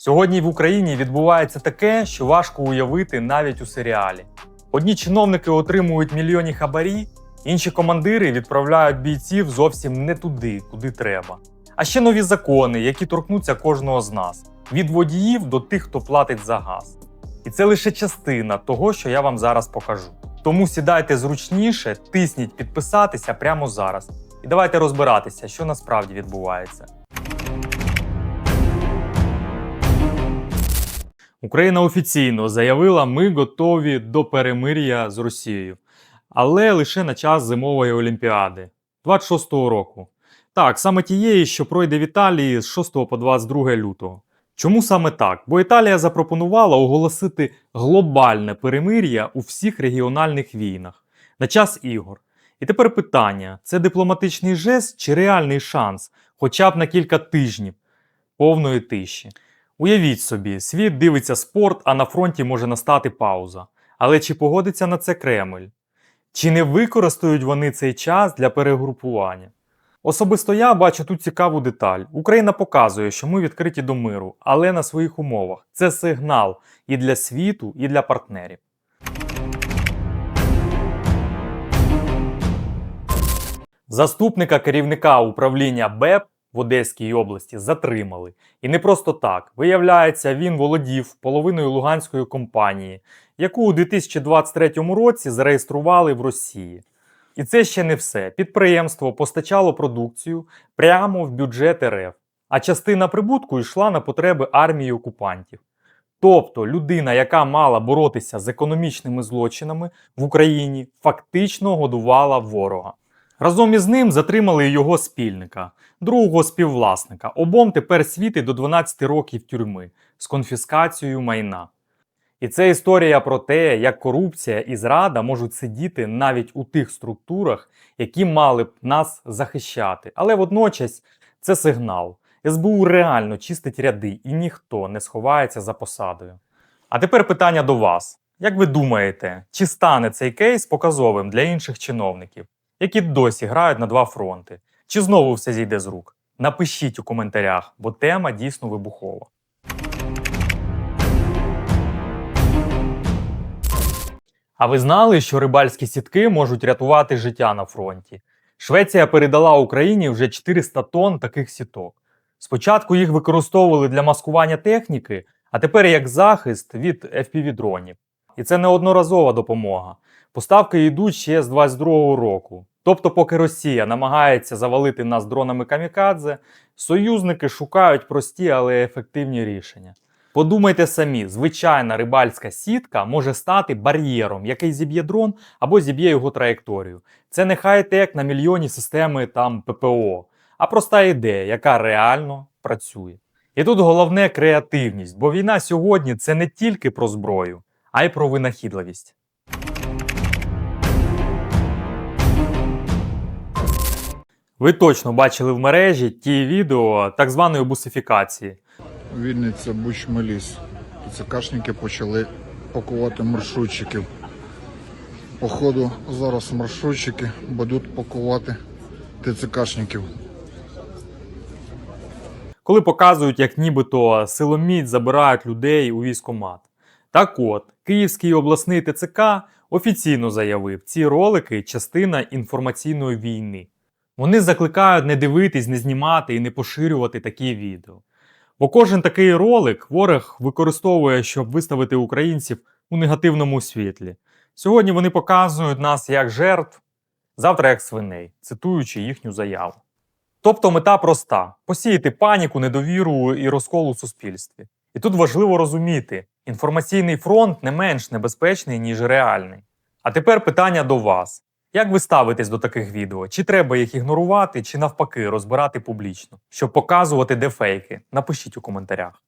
Сьогодні в Україні відбувається таке, що важко уявити навіть у серіалі. Одні чиновники отримують мільйонні хабарі, інші командири відправляють бійців зовсім не туди, куди треба. А ще нові закони, які торкнуться кожного з нас від водіїв до тих, хто платить за газ. І це лише частина того, що я вам зараз покажу. Тому сідайте зручніше, тисніть підписатися прямо зараз. І давайте розбиратися, що насправді відбувається. Україна офіційно заявила, ми готові до перемир'я з Росією, але лише на час зимової олімпіади 26-го року. Так, саме тієї, що пройде в Італії з 6 по 22 лютого. Чому саме так? Бо Італія запропонувала оголосити глобальне перемир'я у всіх регіональних війнах на час ігор. І тепер питання: це дипломатичний жест чи реальний шанс, хоча б на кілька тижнів повної тиші. Уявіть собі, світ дивиться спорт, а на фронті може настати пауза. Але чи погодиться на це Кремль? Чи не використають вони цей час для перегрупування? Особисто я бачу тут цікаву деталь. Україна показує, що ми відкриті до миру, але на своїх умовах. Це сигнал і для світу, і для партнерів. Заступника керівника управління БЕП в Одеській області затримали. І не просто так. Виявляється, він володів половиною луганської компанії, яку у 2023 році зареєстрували в Росії. І це ще не все. Підприємство постачало продукцію прямо в бюджет РФ, а частина прибутку йшла на потреби армії окупантів. Тобто людина, яка мала боротися з економічними злочинами в Україні, фактично годувала ворога. Разом із ним затримали його спільника, другого співвласника. Обом тепер світить до 12 років тюрми з конфіскацією майна. І це історія про те, як корупція і зрада можуть сидіти навіть у тих структурах, які мали б нас захищати. Але водночас це сигнал. СБУ реально чистить ряди, і ніхто не сховається за посадою. А тепер питання до вас: як ви думаєте, чи стане цей кейс показовим для інших чиновників, які досі грають на два фронти? Чи знову все зійде з рук? Напишіть у коментарях, бо тема дійсно вибухова. А ви знали, що рибальські сітки можуть рятувати життя на фронті? Швеція передала Україні вже 400 тонн таких сіток. Спочатку їх використовували для маскування техніки, а тепер як захист від FPV-дронів. І це не одноразова допомога. Поставки йдуть ще з 22-го року. Тобто, поки Росія намагається завалити нас дронами камікадзе, союзники шукають прості, але ефективні рішення. Подумайте самі, звичайна рибальська сітка може стати бар'єром, який зіб'є дрон або зіб'є його траєкторію. Це не хай-тек на мільйоні системи там ППО, а проста ідея, яка реально працює. І тут головне креативність, бо війна сьогодні це не тільки про зброю, а й про винахідливість. Ви точно бачили в мережі ті відео так званої бусифікації. Вінниця Бучмеліс. ТЦКшники почали пакувати маршрутчиків. Походу зараз маршрутчики будуть пакувати ТЦКшників. коли показують, як нібито силоміць забирають людей у військомат. Так от, Київський обласний ТЦК офіційно заявив, ці ролики частина інформаційної війни. Вони закликають не дивитись, не знімати і не поширювати такі відео. Бо кожен такий ролик ворог використовує, щоб виставити українців у негативному світлі. Сьогодні вони показують нас як жертв, завтра як свиней, цитуючи їхню заяву. Тобто мета проста: посіяти паніку, недовіру і розкол у суспільстві. І тут важливо розуміти, інформаційний фронт не менш небезпечний, ніж реальний. А тепер питання до вас: як ви ставитесь до таких відео? Чи треба їх ігнорувати, чи навпаки розбирати публічно, щоб показувати де фейки? Напишіть у коментарях.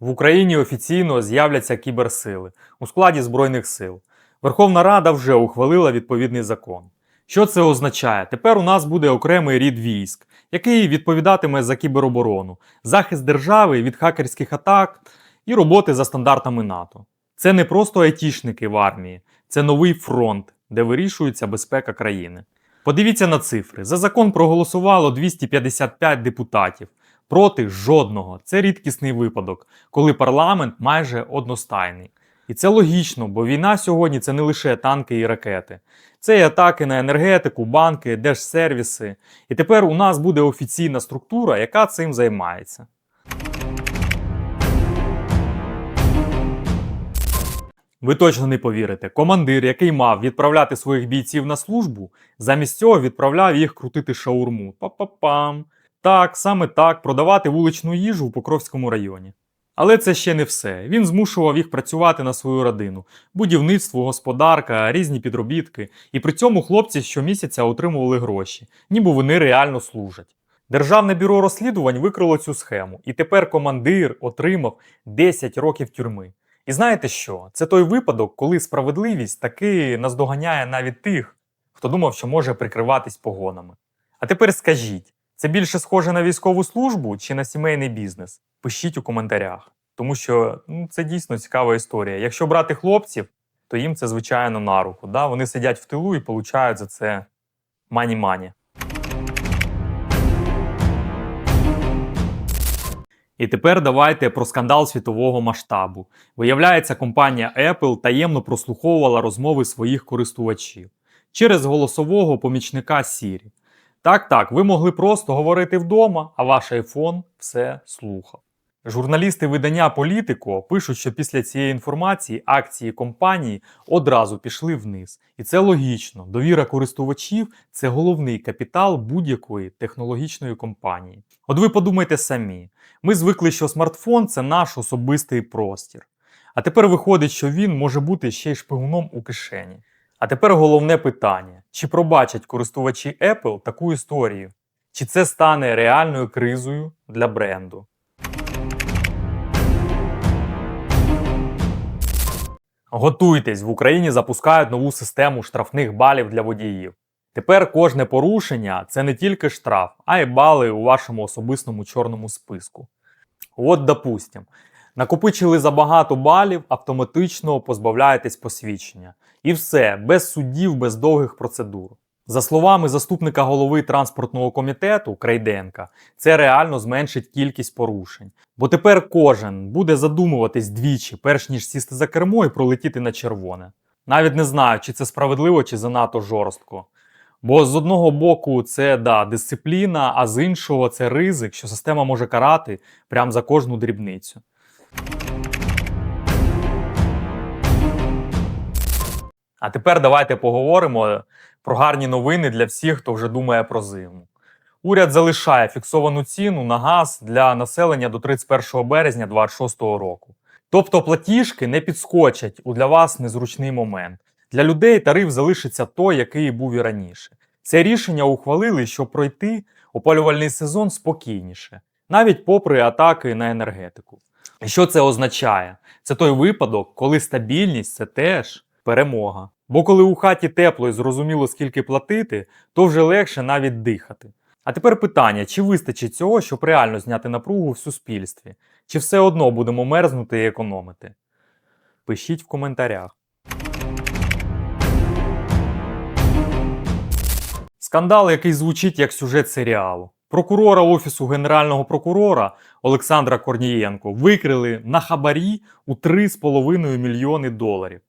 В Україні офіційно з'являться кіберсили у складі Збройних сил. Верховна Рада вже ухвалила відповідний закон. Що це означає? Тепер у нас буде окремий рід військ, який відповідатиме за кібероборону, захист держави від хакерських атак і роботи за стандартами НАТО. Це не просто айтішники в армії, це новий фронт, де вирішується безпека країни. Подивіться на цифри. За закон проголосувало 255 депутатів. Проти жодного. Це рідкісний випадок, коли парламент майже одностайний. І це логічно, бо війна сьогодні це не лише танки і ракети. Це і атаки на енергетику, банки, держсервіси. І тепер у нас буде офіційна структура, яка цим займається. Ви точно не повірите. Командир, який мав відправляти своїх бійців на службу, замість цього відправляв їх крутити шаурму. Па-па-пам. Так, саме так, продавати вуличну їжу в Покровському районі. Але це ще не все. Він змушував їх працювати на свою родину: будівництво, господарка, різні підробітки. І при цьому хлопці щомісяця отримували гроші, ніби вони реально служать. Державне бюро розслідувань викрило цю схему, і тепер командир отримав 10 років тюрми. І знаєте що? Це той випадок, коли справедливість таки наздоганяє навіть тих, хто думав, що може прикриватись погонами. А тепер скажіть, це більше схоже на військову службу чи на сімейний бізнес? Пишіть у коментарях, тому що ну, це дійсно цікава історія. Якщо брати хлопців, то їм це звичайно на руку. Да? Вони сидять в тилу і получають за це мані-мані. І тепер давайте про скандал світового масштабу. Виявляється, компанія Apple таємно прослуховувала розмови своїх користувачів через голосового помічника Siri. Так, так, ви могли просто говорити вдома, а ваш iPhone все слухав. Журналісти видання Політико пишуть, що після цієї інформації акції компанії одразу пішли вниз. І це логічно. Довіра користувачів це головний капітал будь-якої технологічної компанії. От ви подумайте самі: ми звикли, що смартфон це наш особистий простір. А тепер виходить, що він може бути ще й шпигуном у кишені. А тепер головне питання: чи пробачать користувачі Apple таку історію? Чи це стане реальною кризою для бренду? Готуйтесь, в Україні запускають нову систему штрафних балів для водіїв. Тепер кожне порушення це не тільки штраф, а й бали у вашому особистому чорному списку. От, допустим, накопичили забагато балів, автоматично позбавляєтесь посвідчення. І все, без судів, без довгих процедур. За словами заступника голови транспортного комітету Крайденка, це реально зменшить кількість порушень. Бо тепер кожен буде задумуватись двічі, перш ніж сісти за кермо і пролетіти на червоне. Навіть не знаю, чи це справедливо, чи занадто жорстко. Бо з одного боку це да, дисципліна, а з іншого це ризик, що система може карати прямо за кожну дрібницю. А тепер давайте поговоримо про гарні новини для всіх, хто вже думає про зиму. Уряд залишає фіксовану ціну на газ для населення до 31 березня 2026 року. Тобто платіжки не підскочать у для вас незручний момент. Для людей тариф залишиться той, який був і раніше. Це рішення ухвалили, щоб пройти опалювальний сезон спокійніше, навіть попри атаки на енергетику. І що це означає? Це той випадок, коли стабільність це теж перемога. Бо коли у хаті тепло і зрозуміло, скільки платити, то вже легше навіть дихати. А тепер питання: чи вистачить цього, щоб реально зняти напругу в суспільстві? Чи все одно будемо мерзнути і економити? Пишіть в коментарях. Скандал, який звучить як сюжет серіалу. Прокурора Офісу Генерального прокурора Олександра Корнієнко викрили на хабарі у 3,5 мільйони доларів.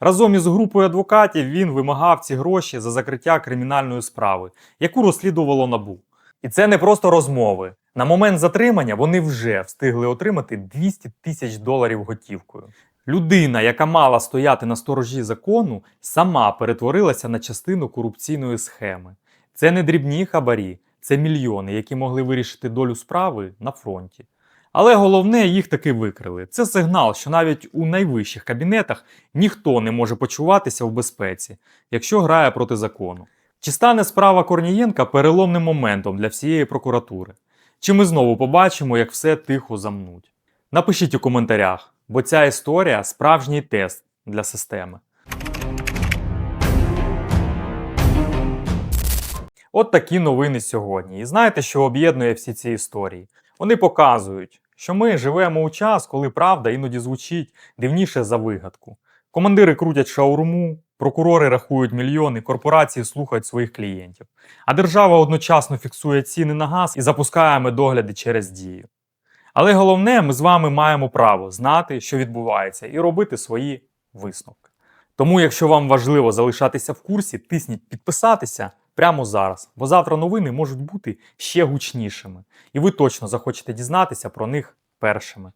Разом із групою адвокатів він вимагав ці гроші за закриття кримінальної справи, яку розслідувало НАБУ. І це не просто розмови. На момент затримання вони вже встигли отримати 200 тисяч доларів готівкою. Людина, яка мала стояти на сторожі закону, сама перетворилася на частину корупційної схеми. Це не дрібні хабарі, це мільйони, які могли вирішити долю справи на фронті. Але головне, їх таки викрили. Це сигнал, що навіть у найвищих кабінетах ніхто не може почуватися в безпеці, якщо грає проти закону. Чи стане справа Корнієнка переломним моментом для всієї прокуратури? Чи ми знову побачимо, як все тихо замнуть? Напишіть у коментарях, бо ця історія справжній тест для системи. От такі новини сьогодні. І знаєте, що об'єднує всі ці історії? Вони показують, що ми живемо у час, коли правда іноді звучить дивніше за вигадку. Командири крутять шаурму, Прокурори рахують мільйони, корпорації слухають своїх клієнтів. А держава одночасно фіксує ціни на газ і запускає медогляди через дію. Але головне, ми з вами маємо право знати, що відбувається, і робити свої висновки. Тому, якщо вам важливо залишатися в курсі, тисніть підписатися прямо зараз, бо завтра новини можуть бути ще гучнішими, і ви точно захочете дізнатися про них першими.